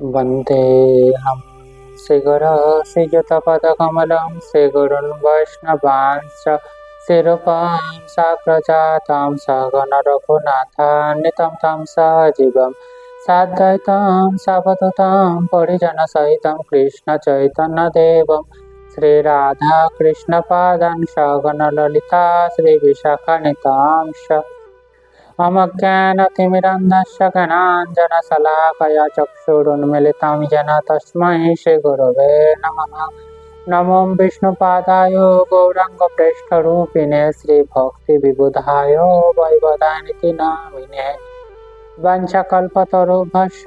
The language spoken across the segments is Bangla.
वन्देऽहं श्रीगुरश्रीयुतपदकमलं श्रीगुरुन् वैष्णवांश्च शिरूपां साग्रजातां सगणरघुनाथान्वितं तं सजीवं साद्वैतं सावधूतं परिजनसहितं कृष्णचैतन्यदेवं श्रीराधाकृष्णपादान् सगणललिता श्रीविशाखानितांश्च अमज्ञानतिमिरन्धस्य ज्ञानाञ्जनशलाकया चक्षुरुन्मिलितं येन तस्मै श्रीगुरवे नमः नमो विष्णुपादाय गौराङ्गप्रेष्ठरूपिणे श्रीभक्तिविबुधाय वैवदानिति नामिने वंशकल्पतरुभ्यश्च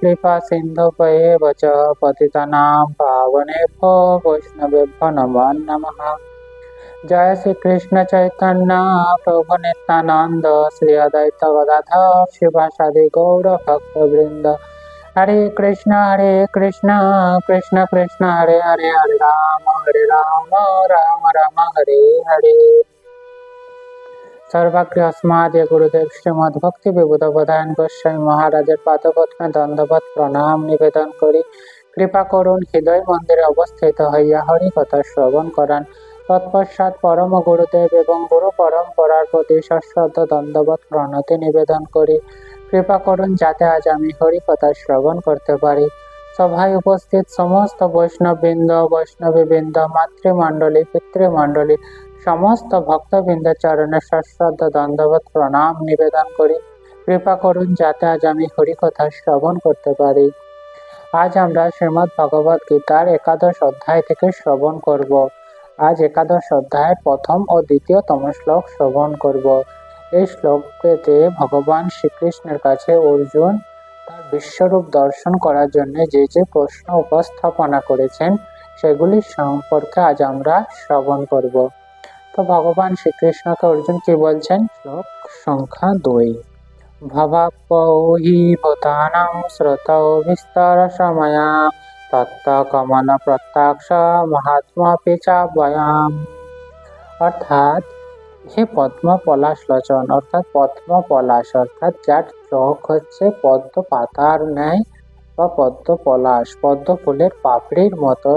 कृपासिन्धुभ्येव च पतितानां पावनेभ्यो वैष्णवेभ्यो नमो नमः जय श्री कृष्ण चैतन्य प्रभु नित्यानंद श्री अद्वैत गदाधर शिवासादि गौर भक्त वृंद हरे कृष्ण हरे कृष्ण कृष्ण कृष्ण हरे हरे हरे राम हरे राम राम राम हरे हरे सर्वाग्र अस्माद्य गुरुदेव श्रीमद भक्ति विबुध প্রধান গোস্বামী মহারাজের পাদপদ্মে দণ্ডবত প্রণাম নিবেদন করি কৃপা করুন হৃদয় মন্দিরে অবস্থিত হইয়া হরি কথা শ্রবণ করান তৎপশ্চাৎ পরম গুরুদেব এবং গুরু পরম্পরার প্রতি সশ্রদ্ধ দণ্ডবত প্রণতি নিবেদন করি। কৃপা করুন যাতে আজ আমি হরি কথা শ্রবণ করতে পারি। সভায় উপস্থিত সমস্ত বৈষ্ণববৃন্দ, বৈষ্ণবীবৃন্দ, মাতৃমণ্ডলী, পিতৃমণ্ডলী, সমস্ত ভক্তবৃন্দ চরণে সশ্রদ্ধ দণ্ডবত প্রণাম নিবেদন করি। কৃপা করুন যাতে আজ আমি হরি কথা শ্রবণ করতে পারি। আজ আমরা শ্রীমদ্ ভগবত গীতার একাদশ অধ্যায় থেকে শ্রবণ করব। আজ একাদশ অধ্যায়ের প্রথম ও দ্বিতীয়তম শ্লোক শ্রবণ করব। এই শ্লোকটিতে ভগবান শ্রীকৃষ্ণের কাছে অর্জুন তার বিশ্বরূপ দর্শন করার জন্য যে যে প্রশ্ন উপস্থাপনা করেছেন, সেগুলি সম্পর্কে আজ আমরা শ্রবণ করব। তো ভগবান শ্রীকৃষ্ণকে অর্জুন কি বলছেন? শ্লোক সংখ্যা দুই। ভবাপ্পৌ হি ভূতানাং শ্রুতৌ বিস্তার সময়া তত্ত্বকমল প্রত্যাক্ষ মহাত্মাপি চাবয়াম অর্থাৎ হে পদ্ম পলাশ লোচন অর্থাৎ পদ্ম পলাশ অর্থাৎ যার চোখ হচ্ছে পদ্ম পাতার ন্যায় বা পদ্ম পলাশ পদ্ম ফুলের পাপড়ির মতো।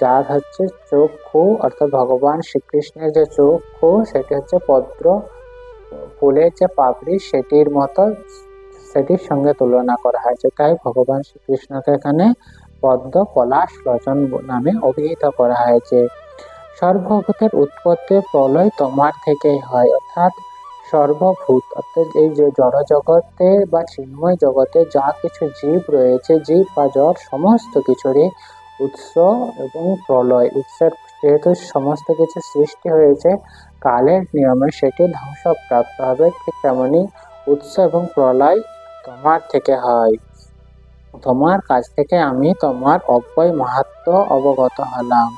যার হচ্ছে চক্ষু, অর্থাৎ ভগবান শ্রীকৃষ্ণের যে চক্ষু, সেটি হচ্ছে পদ্ম ফুলের যে পাপড়ি, সেটির মতো, সেটির সঙ্গে তুলনা করা হয়েছে। তাই ভগবান শ্রীকৃষ্ণকে এখানে পদ্ম পলাশ লোচন নামে অভিহিত করা হয়েছে। সর্বভূতের উৎপত্তি প্রলয় তোমার থেকেই হয়, অর্থাৎ সর্বভূত, অর্থাৎ এই যে জড় জগতে বা চিন্ময় জগতে যা কিছু জীব রয়েছে, জীব বা জড়, সমস্ত কিছুরই উৎস এবং প্রলয়। উৎসের যেহেতু সমস্ত কিছু সৃষ্টি হয়েছে, কালের নিয়মে সেটি ধ্বংসপ্রাপ্ত হবে, ঠিক তেমনি উৎস এবং প্রলয় তোমার থেকে হয়। তোমার কাছ থেকে আমি তোমার অব্যয় মাহাত্ম অবগত হলাম।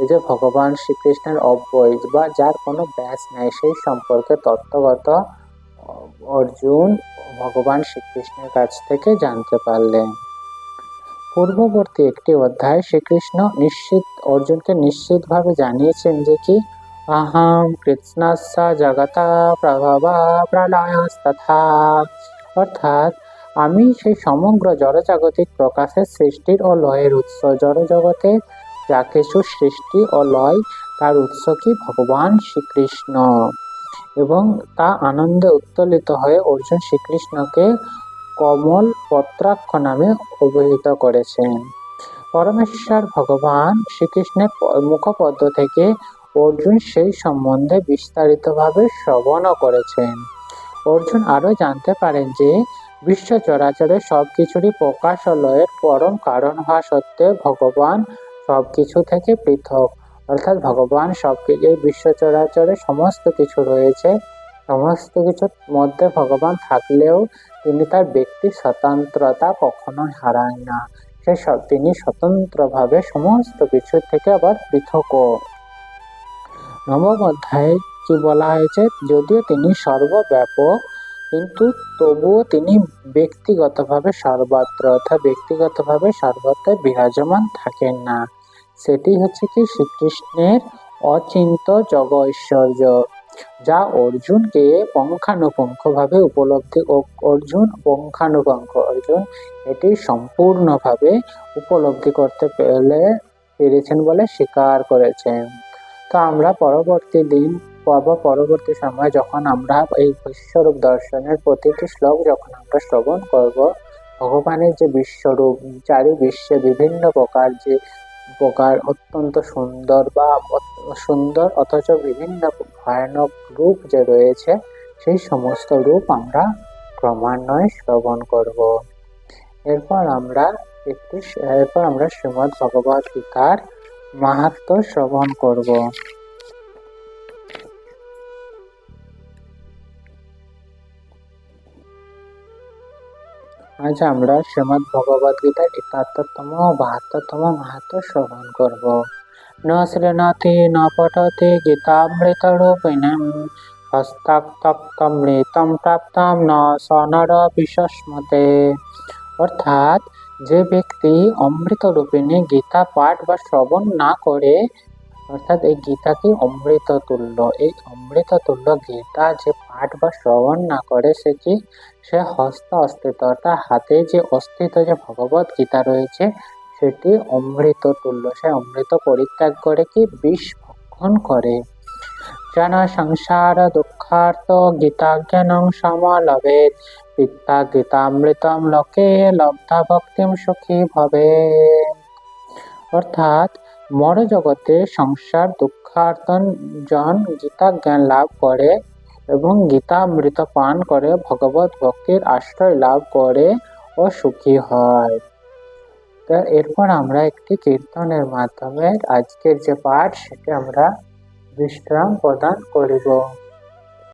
এই যে ভগবান শ্রীকৃষ্ণের অব্যয় বা যার কোনো ব্যাস নেই, সেই সম্পর্কে তত্ত্বগত অর্জুন ভগবান শ্রীকৃষ্ণের কাছ থেকে জানতে পারলেন। পূর্ববর্তী একটি অধ্যায় শ্রীকৃষ্ণ নিশ্চিত, অর্জুনকে নিশ্চিতভাবে জানিয়েছেন যে কি, আহম কৃষ্ণস্য জগতা প্রভবা প্রলয়স্তথা। অর্থাৎ আমি সেই সমগ্র জড়জাগতিক প্রকাশের সৃষ্টির ও লয়ের উৎস। জড়জগতে যা কিছু সৃষ্টি ও লয়, তার উৎস কি ভগবান শ্রীকৃষ্ণ? এবং তা আনন্দে উত্তোলিত হয়ে অর্জুন শ্রীকৃষ্ণকে কমল পত্রাক্ষ নামে অভিহিত করেছেন। পরমেশ্বর ভগবান শ্রীকৃষ্ণের মুখপদ্ম থেকে অর্জুন সেই সম্বন্ধে বিস্তারিতভাবে শ্রবণও করেছেন। অর্জুন আরও জানতে পারেন যে বিশ্ব চরাচরে সব কিছুরই প্রকাশ লয়ের পরম কারণ হওয়া সত্ত্বেও ভগবান সব কিছু থেকে পৃথক। অর্থাৎ ভগবান সব এই বিশ্ব চরাচরে সমস্ত কিছু রয়েছে। সমস্ত কিছুর মধ্যে ভগবান থাকলেও তিনি তার ব্যক্তি স্বতন্ত্রতা কখনোই হারায় না। সে সব, তিনি স্বতন্ত্রভাবে সমস্ত কিছু থেকে আবার পৃথকও নবম অধ্যায়ে কি বলা হয়েছে? যদিও তিনি সর্বব্যাপক কিন্তু তবুও তিনি ব্যক্তিগতভাবে সর্বত্র অর্থাৎ ব্যক্তিগতভাবে সর্বত্র বিরাজমান থাকেন না। সেটি হচ্ছে কি, শ্রীকৃষ্ণের অচিন্ত জগ ঐশ্বর্য যা অর্জুনকে পুঙ্খানুপুঙ্খভাবে উপলব্ধি অর্জুন পুঙ্খানুপুঙ্খ। অর্জুন এটি সম্পূর্ণভাবে উপলব্ধি করতে পেলে, পেরেছেন বলে স্বীকার করেছেন। তো আমরা পরবর্তী দিন বা পরবর্তী সময় যখন আমরা এই বিশ্বরূপ দর্শনের প্রতিটি শ্লোক যখন আমরা শ্রবণ করব, ভগবানের যে বিশ্বরূপ চারি বিশ্বে বিভিন্ন প্রকার যে প্রকার অত্যন্ত সুন্দর বা সুন্দর অথচ বিভিন্ন ভয়ানক রূপ যে রয়েছে, সেই সমস্ত রূপ আমরা ক্রমান্বয়ে শ্রবণ করব। এরপর আমরা একটি, এরপর আমরা শ্রীমদ্ ভগবত গীতার মাহাত্ম শ্রবণ করব। আজ আমরা শ্রীমদ ভগবত গীতার একাত্তরতম বাহাত্তরতম মাহাত্ম শ্রবণ করব। ন শ্রীনাথি ন পঠতে গীতামৃতরূপিণীম হস্তাক্তমৃতম প্রাপ্তম ন সনর বিশ্বস্মতে অর্থাৎ যে ব্যক্তি অমৃতরূপিণী গীতা পাঠ বা শ্রবণ না করে অর্থাৎ এই গীতাকে অমৃত তুল্য এই অমৃত তুল্য গীতা যে পাঠ বা শ্রবণ না করে, সে কি? সে হস্ত অস্থিত অর্থাৎ হাতে যে অস্থিত যে ভগবত গীতা রয়েছে, সেটি অমৃত তুল্য সে অমৃত পরিত্যাগ করে কি? বিষ ভক্ষণ করে। যেন সংসার দুঃখার্থ গীতা জ্ঞানং সমালভেদ পিতা গীতামৃতম লোকে লব্ধা ভক্তিম সুখী ভবে অর্থাৎ মর জগতে সংসার, দুঃখার্তন জন গীতা জ্ঞান লাভ করে এবং গীতামৃত পান করে, ভগবত ভক্তির আশ্রয় লাভ করে ও সুখী হয়। তো এরপর আমরা একটি কীর্তনের মাধ্যমে আজকের যে পাঠ, সেটি আমরা বিশ্রাম প্রদান করিব।